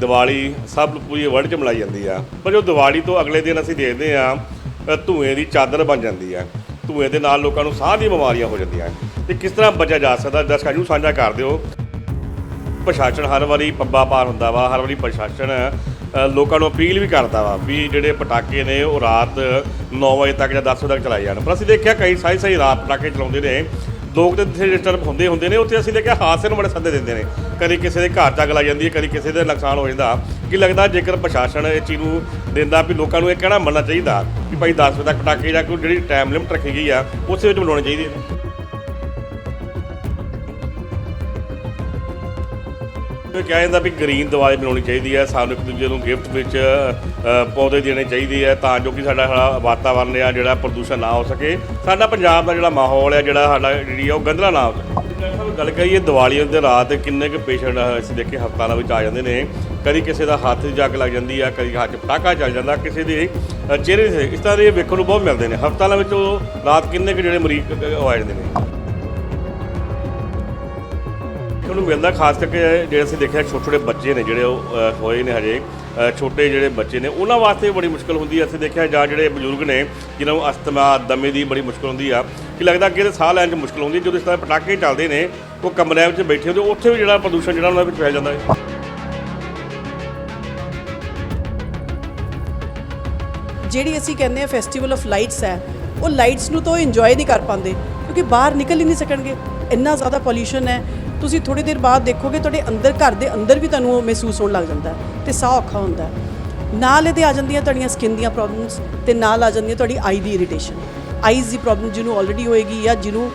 ਦੀਵਾਲੀ ਸਭ ਪੂਰੀ ਵਰਲਡ 'ਚ ਮਨਾਈ ਜਾਂਦੀ ਆ। ਪਰ ਜੋ ਦੀਵਾਲੀ ਤੋਂ ਅਗਲੇ ਦਿਨ ਅਸੀਂ ਦੇਖਦੇ ਆ ਧੂਏ ਦੀ ਚਾਦਰ ਬਣ ਜਾਂਦੀ ਆ। ਧੂਏ ਦੇ ਨਾਲ ਲੋਕਾਂ ਨੂੰ ਸਾਹ ਦੀਆਂ ਬਿਮਾਰੀਆਂ ਹੋ ਜਾਂਦੀਆਂ। ਤੇ ਕਿਸ ਤਰ੍ਹਾਂ ਬਚਿਆ ਜਾ ਸਕਦਾ ਦਰਸ਼ਕਾਂ ਨੂੰ ਸਾਂਝਾ ਕਰ ਦਿਓ। ਪ੍ਰਸ਼ਾਸਨ ਹਰ ਵਾਰੀ ਪੱਬਾ ਪਾਰ ਹੁੰਦਾ ਵਾ, ਹਰ ਵਾਰੀ ਪ੍ਰਸ਼ਾਸਨ ਲੋਕਾਂ ਨੂੰ ਅਪੀਲ ਵੀ ਕਰਦਾ ਵਾ ਵੀ ਜਿਹੜੇ ਪਟਾਕੇ ਨੇ ਉਹ ਰਾਤ 9 ਵਜੇ ਤੱਕ ਜਾਂ 10 ਵਜੇ ਤੱਕ ਚਲਾਏ ਜਾਣ। ਪਰ ਅਸੀਂ ਦੇਖਿਆ ਕਈ ਸਾਈ ਸਾਈ ਰਾਤ ਪਟਾਕੇ ਚਲਾਉਂਦੇ ਨੇ ਲੋਕ ਤੇ ਇੱਥੇ ਡਿਸਟਰਬ ਹੁੰਦੇ ਹੁੰਦੇ ਨੇ, ਉੱਥੇ ਅਸੀਂ ਦੇਖਿਆ ਹਾਦਸੇ ਨੂੰ ਬੜੇ ਸੱਦੇ ਦਿੰਦੇ ਨੇ। ਕਦੀ ਕਿਸੇ ਦੇ ਘਰ 'ਚ ਅੱਗ ਲੱਗ ਜਾਂਦੀ ਹੈ, ਕਦੀ ਕਿਸੇ ਦੇ ਨੁਕਸਾਨ ਹੋ ਜਾਂਦਾ। ਕੀ ਲੱਗਦਾ ਜੇਕਰ ਪ੍ਰਸ਼ਾਸਨ ਇਹ ਚੀਜ਼ ਨੂੰ ਦਿੰਦਾ ਵੀ ਲੋਕਾਂ ਨੂੰ ਇਹ ਕਹਿਣਾ ਮੰਨਣਾ ਚਾਹੀਦਾ ਕਿ ਭਾਈ 10 ਵਜੇ ਤੱਕ ਪਟਾਕੇ ਜਾਂ ਕੋਈ ਜਿਹੜੀ ਟਾਈਮ ਲਿਮਟ ਰੱਖੀ ਗਈ ਆ, ਉਸੇ ਵਿੱਚ ਬਣਾਉਣੇ ਚਾਹੀਦੇ ਨੇ ਇਹ ਕਿਹਾ ਜਾਂਦਾ ਵੀ ਗ੍ਰੀਨ ਦੀਵਾਲੀ ਬਣਾਉਣੀ ਚਾਹੀਦੀ ਹੈ ਸਾਨੂੰ ਇੱਕ ਦੂਜੇ ਨੂੰ ਗਿਫਟ ਵਿੱਚ ਅ, ਪੌਦੇ ਦੇਣੇ ਚਾਹੀਦੇ ਹੈ ਤਾਂ ਜੋ ਕਿ ਸਾਡਾ ਜਿਹੜਾ ਵਾਤਾਵਰਨ ਆ ਜਿਹੜਾ ਪ੍ਰਦੂਸ਼ਣ ਨਾ ਹੋ ਸਕੇ। ਸਾਡਾ ਪੰਜਾਬ ਦਾ ਜਿਹੜਾ ਮਾਹੌਲ ਹੈ ਜਿਹੜਾ ਸਾਡਾ ਜਿਹੜੀ ਆ ਉਹ ਗੰਦਲਾ ਨਾ ਹੋ ਸਕੇ। ਡਾਕਟਰ ਸਾਹਿਬ, ਗੱਲ ਕਰੀਏ ਦੀਵਾਲੀ ਦੇ ਰਾਤ ਕਿੰਨੇ ਕੁ ਪੇਸ਼ੈਂਟ ਅਸੀਂ ਦੇਖੇ ਹਸਪਤਾਲਾਂ ਵਿੱਚ ਆ ਜਾਂਦੇ ਨੇ। ਕਦੀ ਕਿਸੇ ਦਾ ਹੱਥ 'ਚ ਜੱਗ ਲੱਗ ਜਾਂਦੀ ਆ ਕਦੀ ਹੱਥ 'ਚ ਪਟਾਕਾ ਚੱਲ ਜਾਂਦਾ ਕਿਸੇ ਦੇ ਅ, ਚਿਹਰੇ ਤੇ। ਇਸ ਤਰ੍ਹਾਂ ਦੇ ਵੇਖਣ ਨੂੰ ਬਹੁਤ ਮਿਲਦੇ ਨੇ। ਹਸਪਤਾਲਾਂ ਵਿੱਚ ਉਹ ਰਾਤ ਕਿੰਨੇ ਕੁ ਜਿਹੜੇ ਮਰੀਜ਼ ਅ, ਉਹ ਆ ਜਾਂਦੇ ਨੇ। ਉਹਨੂੰ ਮਿਲਦਾ ਖਾਸ ਕਰਕੇ ਜਿਹੜੇ ਅਸੀਂ ਦੇਖਿਆ ਛੋਟੇ ਛੋਟੇ ਬੱਚੇ ਨੇ ਜਿਹੜੇ ਉਹ ਅ, ਹੋਏ ਨੇ ਹਜੇ ਅ, ਛੋਟੇ ਜਿਹੜੇ ਬੱਚੇ ਨੇ ਉਹਨਾਂ ਵਾਸਤੇ ਬੜੀ ਮੁਸ਼ਕਲ ਹੁੰਦੀ ਹੈ ਅਸੀਂ ਦੇਖਿਆ ਜਾਂ ਜਿਹੜੇ ਬਜ਼ੁਰਗ ਨੇ ਜਿਨ੍ਹਾਂ ਨੂੰ ਅਸਥਮਾ ਦਮੇ ਦੀ ਬੜੀ ਮੁਸ਼ਕਲ ਹੁੰਦੀ ਆ ਕਿ ਲੱਗਦਾ ਕਿ ਇਹਦੇ ਸਾਹ ਲੈਣ 'ਚ ਮੁਸ਼ਕਲ ਹੁੰਦੀ ਹੈ। ਜਦੋਂ ਇਸ ਤਰ੍ਹਾਂ ਪਟਾਕੇ ਚੱਲਦੇ ਨੇ ਉਹ ਕਮਰਿਆਂ ਵਿੱਚ ਬੈਠੇ ਹੁੰਦੇ ਉੱਥੇ ਵੀ ਜਿਹੜਾ ਪ੍ਰਦੂਸ਼ਣ ਜਿਹੜਾ ਉਹਨਾਂ ਵਿੱਚ ਫੈਲ ਜਾਂਦਾ ਹੈ। ਜਿਹੜੀ ਅਸੀਂ ਕਹਿੰਦੇ ਆ ਫੈਸਟੀਵਲ ਆਫ ਲਾਈਟਸ ਹੈ ਉਹ ਲਾਈਟਸ ਨੂੰ ਤਾਂ ਇੰਜੋਏ ਨਹੀਂ ਕਰ ਪਾਉਂਦੇ ਕਿਉਂਕਿ ਬਾਹਰ ਨਿਕਲ ਹੀ ਨਹੀਂ ਸਕਣਗੇ। ਇੰਨਾ ਜ਼ਿਆਦਾ ਪੋਲਿਊਸ਼ਨ ਹੈ ਤੁਸੀਂ ਥੋੜੀ ਦੇਰ ਬਾਅਦ ਦੇਖੋਗੇ ਤੁਹਾਡੇ ਅੰਦਰ ਘਰ ਦੇ ਅੰਦਰ ਵੀ ਤੁਹਾਨੂੰ ਉਹ ਮਹਿਸੂਸ ਹੋਣ ਲੱਗ ਜਾਂਦਾ ਹੈ ਤੇ ਸਾਹ ਔਖਾ ਹੁੰਦਾ ਨਾਲ ਇਹਦੇ ਆ ਜਾਂਦੀਆਂ ਤੁਹਾਡੀਆਂ ਸਕਿਨ ਦੀਆਂ ਪ੍ਰੋਬਲਮਸ ਤੇ ਨਾਲ ਆ ਜਾਂਦੀਆਂ ਤੁਹਾਡੀ ਆਈ ਦੀ ਇਰੀਟੇਸ਼ਨ ਆਈਜ਼ ਦੀ ਪ੍ਰੋਬਲਮ ਜਿਹਨੂੰ ਆਲਰੇਡੀ ਹੋਏਗੀ ਜਾਂ ਜਿਹਨੂੰ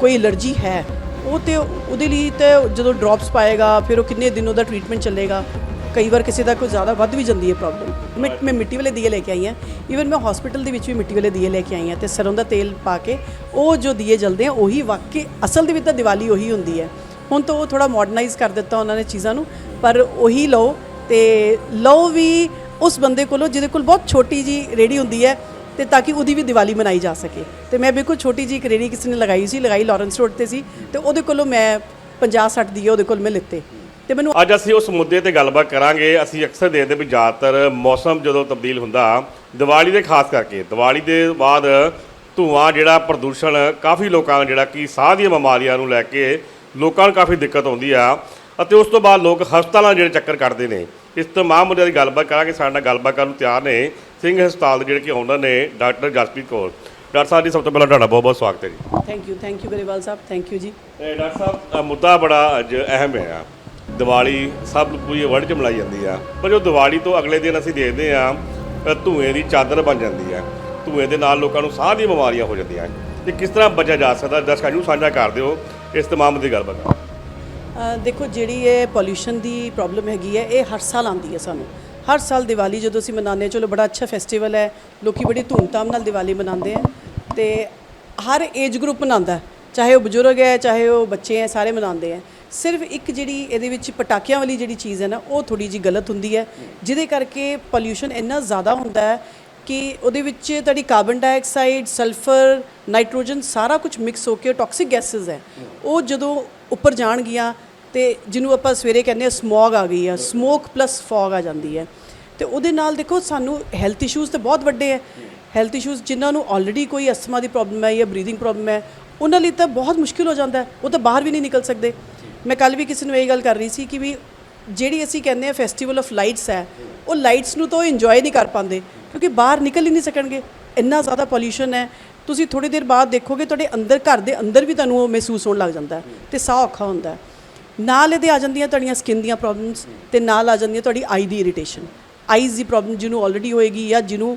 ਕੋਈ ਐਲਰਜੀ ਹੈ, ਉਹ ਤੇ ਉਹਦੇ ਲਈ ਤੇ ਜਦੋਂ ਡ੍ਰੌਪਸ ਪਾਏਗਾ, ਫਿਰ ਉਹ ਕਿੰਨੇ ਦਿਨ ਉਹਦਾ ਟ੍ਰੀਟਮੈਂਟ ਚੱਲੇਗਾ ਕਈ ਵਾਰ ਕਿਸੇ ਦਾ ਕੋਈ ਜ਼ਿਆਦਾ ਵੱਧ ਵੀ ਜਾਂਦੀ ਹੈ ਪ੍ਰੋਬਲਮ ਮੈਂ ਮੈਂ ਮਿੱਟੀ ਵਾਲੇ ਦੀਏ ਲੈ ਕੇ ਆਈ ਹਾਂ। ਈਵਨ ਮੈਂ ਹਸਪੀਟਲ ਦੇ ਵਿੱਚ ਵੀ ਮਿੱਟੀ ਵਾਲੇ ਦੀਏ ਲੈ ਕੇ ਆਈ ਹਾਂ ਤੇ ਸਰੋਂ ਦਾ ਤੇਲ ਪਾ ਕੇ ਉਹ ਜੋ ਦੀਏ ਜਲਦੇ ਆ, ਉਹੀ ਵਾਕਈ ਅਸਲ ਦੇ ਵਿੱਚ ਤਾਂ ਦੀਵਾਲੀ ਉਹੀ ਹੁੰਦੀ ਹੈ। ਹੁਣ ਤਾਂ ਉਹ ਥੋੜਾ ਮਾਡਰਨਾਈਜ਼ ਕਰ ਦਿੱਤਾ ਉਹਨਾਂ ਨੇ ਚੀਜ਼ਾਂ ਨੂੰ, ਪਰ ਉਹੀ ਲਓ ਤੇ ਲਓ ਵੀ ਉਸ ਬੰਦੇ ਕੋਲੋਂ ਜਿਹਦੇ ਕੋਲ ਬਹੁਤ ਛੋਟੀ ਜੀ ਰੇੜੀ ਹੁੰਦੀ ਹੈ ਤੇ ਤਾਂ ਕਿ ਉਹਦੀ ਵੀ ਦੀਵਾਲੀ ਮਨਾਈ ਜਾ ਸਕੇ। ਤੇ ਮੈਂ ਬਿਲਕੁਲ ਛੋਟੀ ਜੀ ਇੱਕ ਰੇੜੀ ਕਿਸੇ ਨੇ ਲਗਾਈ ਸੀ, ਲਗਾਈ ਲਾਰੈਂਸ ਰੋਡ ਤੇ ਸੀ ਤੇ ਉਹਦੇ ਕੋਲੋਂ ਮੈਂ 50 60 ਦੀਏ ਉਹਦੇ ਕੋਲ ਮੈਂ ਲਿੱਤੇ। ਤੇ ਮੈਨੂੰ ਅੱਜ ਅਸੀਂ ਉਸ ਮੁੱਦੇ ਤੇ ਗੱਲਬਾਤ ਕਰਾਂਗੇ। ਅਸੀਂ ਅਕਸਰ ਦੇਖਦੇ ਵੀ ਜ਼ਿਆਦਾਤਰ ਮੌਸਮ ਜਦੋਂ ਤਬਦੀਲ ਹੁੰਦਾ ਦੀਵਾਲੀ ਦੇ ਖਾਸ ਕਰਕੇ। ਦੀਵਾਲੀ ਦੇ ਬਾਅਦ ਧੂਆਂ ਜਿਹੜਾ ਪ੍ਰਦੂਸ਼ਣ ਕਾਫੀ ਲੋਕਾਂ ਨੂੰ ਜਿਹੜਾ ਕਿ ਸਾਹ ਦੀਆਂ ਬਿਮਾਰੀਆਂ ਨੂੰ ਲੈ ਕੇ ਲੋਕਾਂ ਨੂੰ ਕਾਫੀ ਦਿੱਕਤ ਆਉਂਦੀ ਆ। ਅਤੇ ਉਸ ਤੋਂ ਬਾਅਦ ਲੋਕ ਹਸਪਤਾਲਾਂ ਜਿਹੜੇ ਚੱਕਰ ਕੱਟਦੇ ਨੇ। ਇਸ ਤਮਾਮ ਮੁੱਦਿਆਂ ਦੀ ਗੱਲਬਾਤ ਕਰਾਂਗੇ। ਸਾਡੇ ਨਾਲ ਗੱਲਬਾਤ ਕਰਨ ਨੂੰ ਤਿਆਰ ਨੇ ਸਿੰਘ ਹਸਪਤਾਲ ਦੇ ਜਿਹੜੇ ਕਿ ਓਨਰ ਨੇ ਡਾਕਟਰ ਜਸਪ੍ਰੀਤ ਕੌਰ। ਡਾਕਟਰ ਸਾਹਿਬ ਜੀ ਸਭ ਤੋਂ ਪਹਿਲਾਂ ਤੁਹਾਡਾ ਬਹੁਤ ਬਹੁਤ ਸਵਾਗਤ ਹੈ ਜੀ। Thank you thank you Grewal Sahib thank you ਜੀ। ਡਾਕਟਰ ਸਾਹਿਬ ਮੁੱਦਾ ਬੜਾ ਅੱਜ ਅਹਿਮ ਹੈ। ਦੀਵਾਲੀ ਸਭ ਪੂਰੀ ਵਰਲਡ 'ਚ ਮਨਾਈ ਜਾਂਦੀ ਆ। ਪਰ ਜੋ ਦੀਵਾਲੀ ਤੋਂ ਅਗਲੇ ਦਿਨ ਅਸੀਂ ਦੇਖਦੇ ਆ ਧੂਏ ਦੀ ਚਾਦਰ ਬਣ ਜਾਂਦੀ ਆ। ਧੂਏ ਦੇ ਨਾਲ ਲੋਕਾਂ ਨੂੰ ਸਾਹ ਦੀਆਂ ਬਿਮਾਰੀਆਂ ਹੋ ਜਾਂਦੀਆਂ ਤੇ ਕਿਸ ਤਰ੍ਹਾਂ ਬਚਿਆ ਜਾ ਸਕਦਾ ਦਰਸ਼ਕਾਂ ਨੂੰ ਸਾਂਝਾ ਕਰ ਦਿਓ ਇਸ ਤਮਾਮ ਦੀ ਗੱਲਬਾਤ। ਅ, ਦੇਖੋ ਜਿਹੜੀ ਇਹ ਪੋਲਿਊਸ਼ਨ ਦੀ ਪ੍ਰੋਬਲਮ ਹੈਗੀ ਹੈ ਇਹ ਹਰ ਸਾਲ ਆਉਂਦੀ ਹੈ ਸਾਨੂੰ। ਹਰ ਸਾਲ ਦੀਵਾਲੀ ਜਦੋਂ ਅਸੀਂ ਮਨਾਉਂਦੇ ਹਾਂ ਚਲੋ ਬੜਾ ਅੱਛਾ ਫੈਸਟੀਵਲ ਹੈ ਲੋਕੀ ਬੜੀ ਧੂਮਧਾਮ ਨਾਲ ਦੀਵਾਲੀ ਮਨਾਉਂਦੇ ਆ ਤੇ ਹਰ ਏਜ ਗਰੁੱਪ ਮਨਾਉਂਦਾ। ਚਾਹੇ ਉਹ ਬਜ਼ੁਰਗ ਹੈ ਚਾਹੇ ਉਹ ਬੱਚੇ ਹੈ ਸਾਰੇ ਮਨਾਉਂਦੇ ਆ। ਸਿਰਫ ਇੱਕ ਜਿਹੜੀ ਇਹਦੇ ਵਿੱਚ ਪਟਾਕਿਆਂ ਵਾਲੀ ਜਿਹੜੀ ਚੀਜ਼ ਹੈ ਨਾ, ਉਹ ਥੋੜੀ ਜੀ ਗਲਤ ਹੁੰਦੀ ਹੈ। ਜਿਹਦੇ ਕਰਕੇ ਪੋਲਿਊਸ਼ਨ ਇੰਨਾ ਜ਼ਿਆਦਾ ਹੁੰਦਾ ਹੈ ਕਿ ਉਹਦੇ ਵਿੱਚ ਤੁਹਾਡੀ ਕਾਰਬਨ ਡਾਈਆਕਸਾਈਡ ਸਲਫਰ ਨਾਈਟ੍ਰੋਜਨ ਸਾਰਾ ਕੁਝ ਮਿਕਸ ਹੋ ਕੇ ਟਾਕਸਿਕ ਗੈਸਸ ਹੈ। ਉਹ ਜਦੋਂ ਉੱਪਰ ਜਾਣਗੀਆਂ ਤੇ ਜਿਹਨੂੰ ਆਪਾਂ ਸਵੇਰੇ ਕਹਿੰਦੇ ਆ ਸਮੌਗ ਆ ਗਈ ਆ ਸਮੋਕ ਪਲੱਸ ਫੌਗ ਆ ਜਾਂਦੀ ਹੈ। ਤੇ ਉਹਦੇ ਨਾਲ ਦੇਖੋ ਸਾਨੂੰ ਹੈਲਥ ਇਸ਼ੂਜ਼ ਤੇ ਬਹੁਤ ਵੱਡੇ ਹੈ। ਹੈਲਥ ਇਸ਼ੂਜ਼ ਜਿਨ੍ਹਾਂ ਨੂੰ ਆਲਰੇਡੀ ਕੋਈ ਅਸਥਮਾ ਦੀ ਪ੍ਰੋਬਲਮ ਹੈ ਜਾਂ ਬਰੀਥਿੰਗ ਪ੍ਰੋਬਲਮ ਹੈ, ਉਹਨਾਂ ਲਈ ਤਾਂ ਬਹੁਤ ਮੁਸ਼ਕਿਲ ਹੋ ਜਾਂਦਾ ਉਹ ਤਾਂ ਬਾਹਰ ਵੀ ਨਹੀਂ ਨਿਕਲ ਸਕਦੇ। ਮੈਂ ਕੱਲ ਵੀ ਕਿਸੇ ਨੂੰ ਇਹ ਗੱਲ ਕਰ ਰਹੀ ਸੀ ਕਿ ਵੀ ਜਿਹੜੀ ਅਸੀਂ ਕਹਿੰਦੇ ਆ ਫੈਸਟੀਵਲ ਆਫ ਲਾਈਟਸ ਹੈ, ਉਹ ਲਾਈਟਸ ਨੂੰ ਤਾਂ ਇੰਜੋਏ ਨਹੀਂ ਕਰ ਪਾਉਂਦੇ, ਕਿਉਂਕਿ ਬਾਹਰ ਨਿਕਲ ਹੀ ਨਹੀਂ ਸਕਣਗੇ। ਇੰਨਾ ਜ਼ਿਆਦਾ ਪੋਲਿਊਸ਼ਨ ਹੈ। ਤੁਸੀਂ ਥੋੜੀ ਦੇਰ ਬਾਅਦ ਦੇਖੋਗੇ ਤੁਹਾਡੇ ਅੰਦਰ, ਘਰ ਦੇ ਅੰਦਰ ਵੀ ਤੁਹਾਨੂੰ ਉਹ ਮਹਿਸੂਸ ਹੋਣ ਲੱਗ ਜਾਂਦਾ ਹੈ ਤੇ ਸਾਹ ਔਖਾ ਹੁੰਦਾ ਨਾਲ ਇਹਦੇ ਆ ਜਾਂਦੀਆਂ ਤੁਹਾਡੀਆਂ ਸਕਿਨ ਦੀਆਂ ਪ੍ਰੋਬਲਮਸ ਤੇ ਨਾਲ ਆ ਜਾਂਦੀਆਂ ਤੁਹਾਡੀ ਆਈ ਦੀ ਇਰੀਟੇਸ਼ਨ ਆਈਜ਼ ਦੀ ਪ੍ਰੋਬਲਮ ਜਿਹਨੂੰ ਆਲਰੇਡੀ ਹੋਏਗੀ ਜਾਂ ਜਿਹਨੂੰ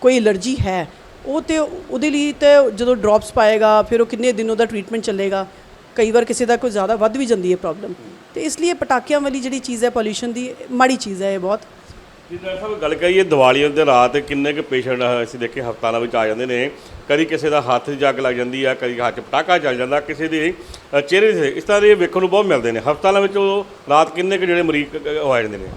ਕੋਈ ਐਲਰਜੀ ਹੈ, ਉਹ ਤੇ ਉਹਦੇ ਲਈ ਤੇ ਜਦੋਂ ਡ੍ਰੌਪਸ ਪਾਏਗਾ, ਫਿਰ ਉਹ ਕਿੰਨੇ ਦਿਨ ਉਹਦਾ ਟ੍ਰੀਟਮੈਂਟ ਚੱਲੇਗਾ ਕਈ ਵਾਰ ਕਿਸੇ ਦਾ ਕੋਈ ਜ਼ਿਆਦਾ ਵੱਧ ਵੀ ਜਾਂਦੀ ਹੈ ਪ੍ਰੋਬਲਮ ਤੇ ਇਸ ਲਈ ਇਹ ਪਟਾਕਿਆਂ ਵਾਲੀ ਜਿਹੜੀ ਚੀਜ਼ ਹੈ ਪੋਲਿਊਸ਼ਨ ਦੀ ਮਾੜੀ ਚੀਜ਼ ਹੈ ਇਹ ਬਹੁਤ। ਜੀ ਡਾਕਟਰ ਸਾਹਿਬ ਗੱਲ ਕਰੀਏ ਦੀਵਾਲੀ ਦੇ ਰਾਤ ਕਿੰਨੇ ਕੁ ਪੇਸ਼ੈਂਟ ਅਸੀਂ ਦੇਖੇ ਹਸਪਤਾਲਾਂ ਵਿੱਚ ਆ ਜਾਂਦੇ ਨੇ। ਕਦੀ ਕਿਸੇ ਦਾ ਹੱਥ 'ਚ ਅੱਗ ਲੱਗ ਜਾਂਦੀ ਆ ਕਦੀ ਹੱਥ 'ਚ ਪਟਾਕਾ ਚੱਲ ਜਾਂਦਾ ਕਿਸੇ ਦੇ ਚਿਹਰੇ ਤੇ ਇਸ ਤਰ੍ਹਾਂ ਦੇ ਵੇਖਣ ਨੂੰ ਬਹੁਤ ਮਿਲਦੇ ਨੇ। ਹਸਪਤਾਲਾਂ ਵਿੱਚ ਉਹ ਰਾਤ ਕਿੰਨੇ ਕੁ ਜਿਹੜੇ ਮਰੀਜ਼ ਅ, ਆ ਜਾਂਦੇ ਨੇ?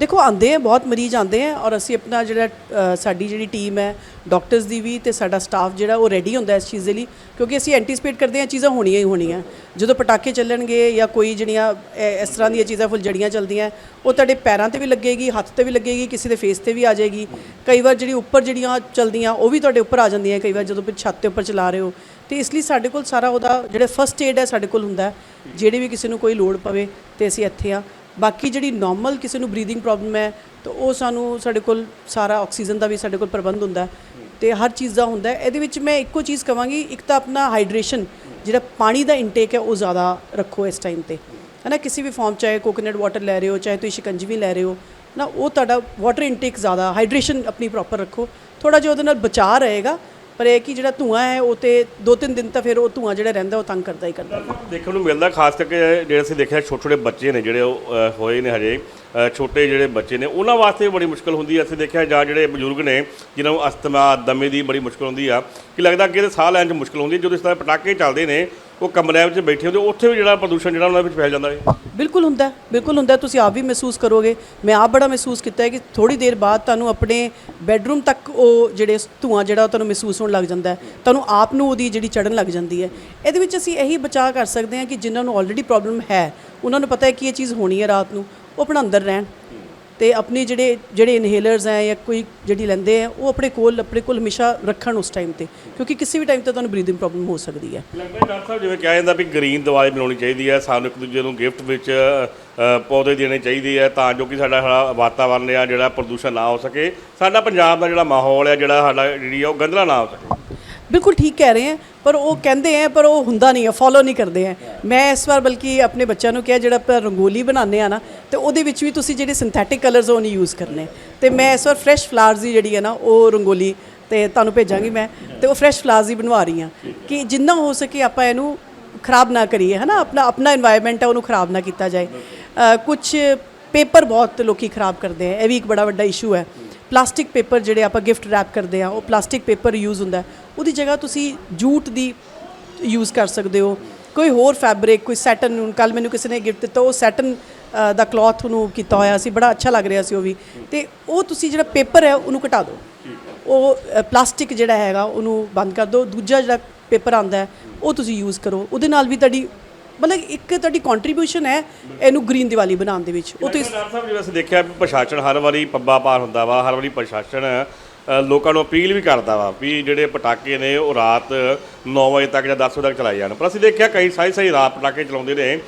ਦੇਖੋ, ਆਉਂਦੇ ਆ, ਬਹੁਤ ਮਰੀਜ਼ ਆਉਂਦੇ ਆ ਔਰ ਅਸੀਂ ਆਪਣਾ ਜਿਹੜਾ ਸਾਡੀ ਜਿਹੜੀ ਟੀਮ ਹੈ, ਡਾਕਟਰਸ ਦੀ ਵੀ ਤੇ ਸਾਡਾ ਸਟਾਫ ਜਿਹੜਾ ਉਹ ਰੈਡੀ ਹੁੰਦਾ ਇਸ ਚੀਜ਼ ਦੇ ਲਈ, ਕਿਉਂਕਿ ਅਸੀਂ ਐਂਟੀਸਪੇਟ ਕਰਦੇ ਹਾਂ ਚੀਜ਼ਾਂ ਹੋਣੀਆਂ ਹੀ ਹੋਣੀਆਂ। ਜਦੋਂ ਪਟਾਕੇ ਚੱਲਣਗੇ ਜਾਂ ਕੋਈ ਜਿਹੜੀਆਂ ਇਹ- ਇਸ ਤਰ੍ਹਾਂ ਦੀਆਂ ਚੀਜ਼ਾਂ ਫੁੱਲਝੜੀਆਂ ਚੱਲਦੀਆਂ, ਉਹ ਤੁਹਾਡੇ ਪੈਰਾਂ ਤੇ ਵੀ ਲੱਗੇਗੀ, ਹੱਥ ਤੇ ਵੀ ਲੱਗੇਗੀ, ਕਿਸੇ ਦੇ ਫੇਸ ਤੇ ਵੀ ਆ ਜਾਏਗੀ। ਕਈ ਵਾਰ ਜਿਹੜੀ ਉੱਪਰ ਜਿਹੜੀਆਂ ਚੱਲਦੀਆਂ, ਉਹ ਵੀ ਤੁਹਾਡੇ ਉੱਪਰ ਆ ਜਾਂਦੀਆਂ ਕਈ ਵਾਰ ਜਦੋਂ ਫਿਰ ਛੱਤ 'ਤੇ ਉੱਪਰ ਚਲਾ ਰਹੇ ਹੋ। ਤੇ ਇਸ ਲਈ ਸਾਡੇ ਕੋਲ ਸਾਰਾ ਉਹਦਾ ਜਿਹੜਾ ਫਰਸਟ ਏਡ ਹੈ ਸਾਡੇ ਕੋਲ ਹੁੰਦਾ ਹੈ। ਜਿਹੜੇ ਵੀ ਕਿਸੇ ਨੂੰ ਕੋਈ ਲੋੜ ਪਵੇ ਤੇ ਅਸੀਂ ਇੱਥੇ ਆ ਬਾਕੀ ਜਿਹੜੀ ਨਾਰਮਲ ਕਿਸੇ ਨੂੰ ਬਰੀਦਿੰਗ ਪ੍ਰੋਬਲਮ ਹੈ, ਤਾਂ ਉਹ ਸਾਨੂੰ ਸਾਡੇ ਕੋਲ ਸਾਰਾ ਆਕਸੀਜਨ ਦਾ ਵੀ ਸਾਡੇ ਕੋਲ ਪ੍ਰਬੰਧ ਹੁੰਦਾ ਹੈ। ਤੇ ਹਰ ਚੀਜ਼ ਦਾ ਹੁੰਦਾ ਇਹਦੇ ਵਿੱਚ ਮੈਂ ਇੱਕੋ ਚੀਜ਼ ਕਵਾਂਗੀ, ਇੱਕ ਤਾਂ ਆਪਣਾ ਹਾਈਡਰੇਸ਼ਨ ਜਿਹੜਾ ਪਾਣੀ ਦਾ ਇਨਟੇਕ ਹੈ, ਉਹ ਜ਼ਿਆਦਾ ਰੱਖੋ ਇਸ ਟਾਈਮ ਤੇ। ਹੈ ਨਾ ਕਿਸੇ ਵੀ ਫਾਰਮ ਚਾਹੇ ਕੋਕੋਨਟ ਵਾਟਰ ਲੈ ਰਹੇ ਹੋ, ਚਾਹੇ ਤੁਸੀਂ ਸ਼ਿਕੰਜਵੀ ਲੈ ਰਹੇ ਹੋ, ਨਾ ਉਹ ਤੁਹਾਡਾ ਵਾਟਰ ਇਨਟੇਕ ਜ਼ਿਆਦਾ ਹਾਈਡਰੇਸ਼ਨ ਆਪਣੀ ਪ੍ਰੋਪਰ ਰੱਖੋ। ਥੋੜਾ ਜਿਹਾ ਉਹਦੇ ਨਾਲ ਬਚਾਅ ਰਹੇਗਾ। ਪਰ ਇਹ ਕਿ ਜਿਹੜਾ ਧੂਆਂ ਹੈ, ਉਹ ਤੇ ਦੋ ਤਿੰਨ ਦਿਨ ਤਾਂ ਫਿਰ ਉਹ ਧੂਆਂ ਜਿਹੜਾ ਰਹਿੰਦਾ, ਉਹ ਤੰਗ ਕਰਦਾ ਹੀ ਕਰਦਾ। ਦੇਖਣ ਨੂੰ ਮਿਲਦਾ, ਖਾਸ ਕਰਕੇ ਜਿਹੜੇ ਅਸੀਂ ਦੇਖਿਆ ਛੋਟੇ ਛੋਟੇ ਬੱਚੇ ਨੇ ਜਿਹੜੇ ਉਹ ਹੋਏ ਨੇ ਹਜੇ। ਛੋਟੇ ਜਿਹੜੇ ਬੱਚੇ ਨੇ, ਉਹਨਾਂ ਵਾਸਤੇ ਬੜੀ ਮੁਸ਼ਕਲ ਹੁੰਦੀ ਹੈ ਅਸੀਂ ਦੇਖਿਆ ਜਾਂ ਜਿਹੜੇ ਬਜ਼ੁਰਗ ਨੇ, ਜਿਨ੍ਹਾਂ ਨੂੰ ਅਸਥਮਾ, ਦਮੇ ਦੀ ਬੜੀ ਮੁਸ਼ਕਲ ਹੁੰਦੀ ਆ। ਕਿ ਲੱਗਦਾ ਕਿ ਇਹਦੇ ਸਾਹ ਲੈਣ 'ਚ ਮੁਸ਼ਕਲ ਹੁੰਦੀ ਹੈ ਜਦੋਂ ਇਸ ਤਰ੍ਹਾਂ ਪਟਾਕੇ ਚੱਲਦੇ ਨੇ ਉਹ ਕਮਰਿਆਂ ਵਿੱਚ ਬੈਠੇ ਹੁੰਦੇ, ਉੱਥੇ ਵੀ ਜਿਹੜਾ ਪ੍ਰਦੂਸ਼ਣ ਜਿਹੜਾ ਉਹਨਾਂ ਵਿੱਚ ਫੈਲ ਜਾਂਦਾ ਹੈ ਬਿਲਕੁਲ ਹੁੰਦਾ ਬਿਲਕੁਲ ਹੁੰਦਾ, ਤੁਸੀਂ ਆਪ ਵੀ ਮਹਿਸੂਸ ਕਰੋਗੇ। ਮੈਂ ਆਪ ਬੜਾ ਮਹਿਸੂਸ ਕੀਤਾ ਹੈ ਕਿ ਥੋੜੀ ਦੇਰ ਬਾਅਦ ਤੁਹਾਨੂੰ ਆਪਣੇ ਬੈੱਡਰੂਮ ਤੱਕ ਉਹ ਜਿਹੜੇ ਧੂਆਂ ਜਿਹੜਾ ਉਹ ਤੁਹਾਨੂੰ ਮਹਿਸੂਸ ਹੋਣ ਲੱਗ ਜਾਂਦਾ ਹੈ, ਤੁਹਾਨੂੰ ਆਪ ਨੂੰ ਉਹਦੀ ਜਿਹੜੀ ਚੜਨ ਲੱਗ ਜਾਂਦੀ ਹੈ। ਇਹਦੇ ਵਿੱਚ ਅਸੀਂ ਇਹੀ ਬਚਾਅ ਕਰ ਸਕਦੇ ਹਾਂ ਕਿ ਜਿਨ੍ਹਾਂ ਨੂੰ ਆਲਰੇਡੀ ਪ੍ਰੋਬਲਮ ਹੈ, ਉਹਨਾਂ ਨੂੰ ਪਤਾ ਹੈ ਕਿ ਇਹ ਚੀਜ਼ ਹੋਣੀ ਹੈ ਰਾਤ ਨੂੰ, ਉਹ ਆਪਣਾ ਅੰਦਰ ਰਹਿਣ। ਤੇ ਆਪਣੇ ਜਿਹੜੇ ਜਿਹੜੇ ਇਨਹੇਲਰਸ ਹੈ ਜਾਂ ਕੋਈ ਜਿਹੜੀ ਲੈਂਦੇ ਆ ਉਹ ਆਪਣੇ ਕੋਲ ਆਪਣੇ ਕੋਲ ਹਮੇਸ਼ਾ ਰੱਖਣ ਉਸ ਟਾਈਮ ਤੇ, ਕਿਉਂਕਿ ਕਿਸੇ ਵੀ ਟਾਈਮ ਤੇ ਤੁਹਾਨੂੰ ਬਰੀਦਿੰਗ ਪ੍ਰੋਬਲਮ ਹੋ ਸਕਦੀ ਹੈ। ਲੱਗਦਾ ਹੈ ਡਾਕਟਰ ਸਾਹਿਬ, ਜਿਵੇਂ ਕਿਹਾ ਜਾਂਦਾ ਵੀ ਗ੍ਰੀਨ ਦਵਾਈ ਬਣਾਉਣੀ ਚਾਹੀਦੀ ਹੈ, ਸਾਨੂੰ ਇੱਕ ਦੂਜੇ ਨੂੰ ਗਿਫਟ ਵਿੱਚ ਪੌਦੇ ਦੇਣੇ ਚਾਹੀਦੇ ਆ ਤਾਂ ਜੋ ਕਿ ਸਾਡਾ ਸਾਡਾ ਵਾਤਾਵਰਨ ਆ ਜਿਹੜਾ ਪ੍ਰਦੂਸ਼ਣ ਨਾ ਹੋ ਸਕੇ, ਸਾਡਾ ਪੰਜਾਬ ਦਾ ਜਿਹੜਾ ਮਾਹੌਲ ਆ ਜਿਹੜਾ ਸਾਡਾ ਜਿਹੜੀ ਆ ਉਹ ਗੰਦਲਾ ਨਾ ਹੋ ਸਕੇ। ਬਿਲਕੁਲ ਠੀਕ ਕਹਿ ਰਹੇ ਹੈ ਪਰ ਉਹ ਕਹਿੰਦੇ ਹੈ ਪਰ ਉਹ ਹੁੰਦਾ ਨਹੀਂ ਹੈ ਫੋਲੋ ਨਹੀਂ ਕਰਦੇ ਹੈ ਮੈਂ ਇਸ ਵਾਰ ਬਲਕਿ ਆਪਣੇ ਬੱਚਿਆਂ ਨੂੰ ਕਿਹਾ ਜਿਹੜਾ ਆਪਾਂ ਰੰਗੋਲੀ ਬਣਾਉਂਦੇ ਆ ਨਾ ਤੇ ਉਹਦੇ ਵਿੱਚ ਵੀ ਤੁਸੀਂ ਜਿਹੜੇ ਸਿੰਥੈਟਿਕ ਕਲਰਸ ਉਹ ਨਹੀਂ ਯੂਜ਼ ਕਰਨੇ। ਤੇ ਮੈਂ ਇਸ ਵਾਰ ਫਰੈਸ਼ ਫਲਾਰਸ ਹੀ ਜਿਹੜੀ ਹੈ ਨਾ ਉਹ ਰੰਗੋਲੀ ਤੇ ਤੁਹਾਨੂੰ ਭੇਜਾਂਗੀ ਮੈਂ ਤੇ ਉਹ ਫਰੈਸ਼ ਫਲਾਵਰਸ ਹੀ ਬਣਵਾ ਰਹੀ ਆ। ਕਿ ਜਿੰਨਾ ਹੋ ਸਕੇ ਆਪਾਂ ਇਹਨੂੰ ਖਰਾਬ ਨਾ ਕਰੀਏ ਹੈ ਨਾ ਆਪਣਾ ਆਪਣਾ এনवायरमेंट ਹੈ ਉਹਨੂੰ ਖਰਾਬ ਨਾ ਕੀਤਾ ਜਾਏ। ਕੁਝ ਪੇਪਰ ਬਹੁਤ ਲੋਕੀ ਖਰਾਬ ਕਰਦੇ ਆ ਇਹ ਵੀ ਇੱਕ ਬੜਾ ਵੱਡਾ ਇਸ਼ੂ ਹੈ। ਪਲਾਸਟਿਕ ਪੇਪਰ ਜਿਹੜੇ ਆਪਾਂ ਗਿਫਟ ਰੈਪ ਕਰਦੇ ਆ ਉਹ ਪਲਾਸਟਿਕ ਪੇਪਰ ਯੂਜ਼ ਹੁੰਦਾ। ਉਹਦੀ ਜਗ੍ਹਾ ਤੁਸੀਂ ਜੂਟ ਦੀ ਯੂਜ਼ ਕਰ ਸਕਦੇ ਹੋ। ਕੋਈ ਹੋਰ ਫੈਬਰਿਕ ਕੋਈ ਸੈਟਨ ਕੱਲ ਮੈਨੂੰ ਕਿਸੇ ਨੇ ਗਿਫਟ ਦਿੱਤਾ ਉਹ ਸੈਟਨ ਦਾ ਕਲੌਥ ਨੂੰ ਕੀਤਾ ਹੋਇਆ ਸੀ ਬੜਾ ਅੱਛਾ ਲੱਗ ਰਿਹਾ ਸੀ ਉਹ ਵੀ। ਤੇ ਉਹ ਤੁਸੀਂ ਜਿਹੜਾ ਪੇਪਰ ਹੈ ਉਹਨੂੰ ਘਟਾ ਦਿਓ। ਉਹ ਪਲਾਸਟਿਕ ਜਿਹੜਾ ਹੈਗਾ ਉਹਨੂੰ ਬੰਦ ਕਰ ਦਿਓ। ਦੂਜਾ ਜਿਹੜਾ ਪੇਪਰ ਆਂਦਾ ਹੈ ਉਹ ਤੁਸੀਂ ਯੂਜ਼ ਕਰੋ। ਉਹਦੇ ਨਾਲ ਵੀ ਤੁਹਾਡੀ ਮਤਲਬ ਇੱਕ ਤੁਹਾਡੀ ਕੰਟਰੀਬਿਊਸ਼ਨ ਹੈ ਇਹਨੂੰ ਗ੍ਰੀਨ ਦੀਵਾਲੀ ਬਣਾਉਣ ਦੇ ਵਿੱਚ। ਉਹ ਤੁਸੀਂ ਸਾਹਿਬ ਜਿਵੇਂ ਅਸੀਂ ਦੇਖਿਆ ਪ੍ਰਸ਼ਾਸਨ ਹਰ ਵਾਰੀ ਪੱਬਾ ਪਾਰ ਹੁੰਦਾ ਵਾ ਹਰ ਵਾਰੀ ਪ੍ਰਸ਼ਾਸਨ ਲੋਕਾਂ ਨੂੰ ਅਪੀਲ ਵੀ ਕਰਦਾ ਵਾ ਵੀ ਜਿਹੜੇ ਪਟਾਕੇ ਨੇ ਉਹ ਰਾਤ 9 ਵਜੇ ਤੱਕ ਜਾਂ 10 ਵਜੇ ਤੱਕ ਚਲਾਏ ਜਾਣ। ਪਰ ਅਸੀਂ ਦੇਖਿਆ ਕਈ ਸਾਈ ਸਾਈ ਰਾਤ ਪਟਾਕੇ ਚਲਾਉਂਦੇ ਨੇ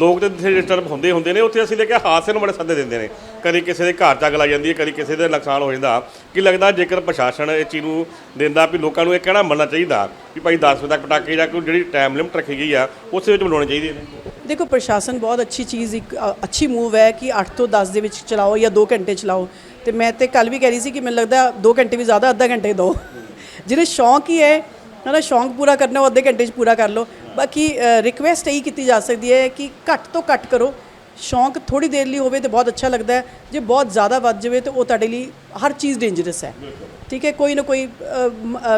ਲੋਕ ਤੇ ਇੱਥੇ ਡਿਸਟਰਬ ਹੁੰਦੇ ਹੁੰਦੇ ਨੇ, ਉੱਥੇ ਅਸੀਂ ਦੇਖਿਆ ਹਾਦਸੇ ਨੂੰ ਬੜੇ ਸੱਦੇ ਦਿੰਦੇ ਨੇ। ਕਦੀ ਕਿਸੇ ਦੇ ਘਰ ਚੱਗ ਅੱਗ ਲੱਗ ਜਾਂਦੀ ਹੈ, ਕਦੀ ਕਿਸੇ ਦੇ ਨੁਕਸਾਨ ਹੋ ਜਾਂਦਾ। ਕੀ ਲੱਗਦਾ ਜੇਕਰ ਪ੍ਰਸ਼ਾਸਨ ਇਹ ਚੀਜ਼ ਨੂੰ ਦਿੰਦਾ ਵੀ ਲੋਕਾਂ ਨੂੰ ਇਹ ਕਹਿਣਾ ਮੰਨਣਾ ਚਾਹੀਦਾ ਵੀ ਭਾਈ 10 ਵਜੇ ਤੱਕ ਪਟਾਕੇ ਜਾਂ ਕੋਈ ਜਿਹੜੀ ਟਾਈਮ ਲਿਮਟ ਰੱਖੀ ਗਈ ਆ, ਉਸੇ ਵਿੱਚ ਬਣਾਉਣੇ ਚਾਹੀਦੇ ਨੇ? ਦੇਖੋ, ਪ੍ਰਸ਼ਾਸਨ ਬਹੁਤ ਅੱਛੀ ਚੀਜ਼ ਇੱਕ ਅੱਛੀ ਮੂਵ ਹੈ ਕਿ 8 ਤੋਂ 10 ਦੇ ਵਿੱਚ ਚਲਾਓ ਜਾਂ 2 ਘੰਟੇ ਚਲਾਓ। ਤੇ ਮੈਂ ਤੇ ਕੱਲ ਵੀ ਕਹਿ ਰਹੀ ਸੀ ਕਿ ਮੈਨੂੰ ਲੱਗਦਾ 2 ਘੰਟੇ ਵੀ ਜ਼ਿਆਦਾ ਅੱਧਾ ਘੰਟੇ ਦਿਓ ਜਿਹਨੇ ਸ਼ੌਂਕ ਹੀ ਹੈ ਹਨਾ ਸ਼ੌਂਕ ਪੂਰਾ ਕਰਨਾ ਉਹ ਅੱਧੇ ਘੰਟੇ 'ਚ ਪੂਰਾ ਕਰ ਲਓ। ਬਾਕੀ ਰਿਕਵੈਸਟ ਇਹੀ ਕੀਤੀ ਜਾ ਸਕਦੀ ਹੈ ਕਿ ਘੱਟ ਤੋਂ ਘੱਟ ਕਰੋ। ਸ਼ੌਂਕ ਥੋੜੀ ਦੇਰ ਲਈ ਹੋਵੇ ਤੇ ਬਹੁਤ ਅੱਛਾ ਲੱਗਦਾ ਹੈ। ਜੇ ਬਹੁਤ ਜ਼ਿਆਦਾ ਵੱਧ ਜਾਵੇ ਤੇ ਉਹ ਤੁਹਾਡੇ ਲਈ ਹਰ ਚੀਜ਼ ਡੇਂਜਰਸ ਹੈ। ਠੀਕ ਹੈ, ਕੋਈ ਨਾ ਕੋਈ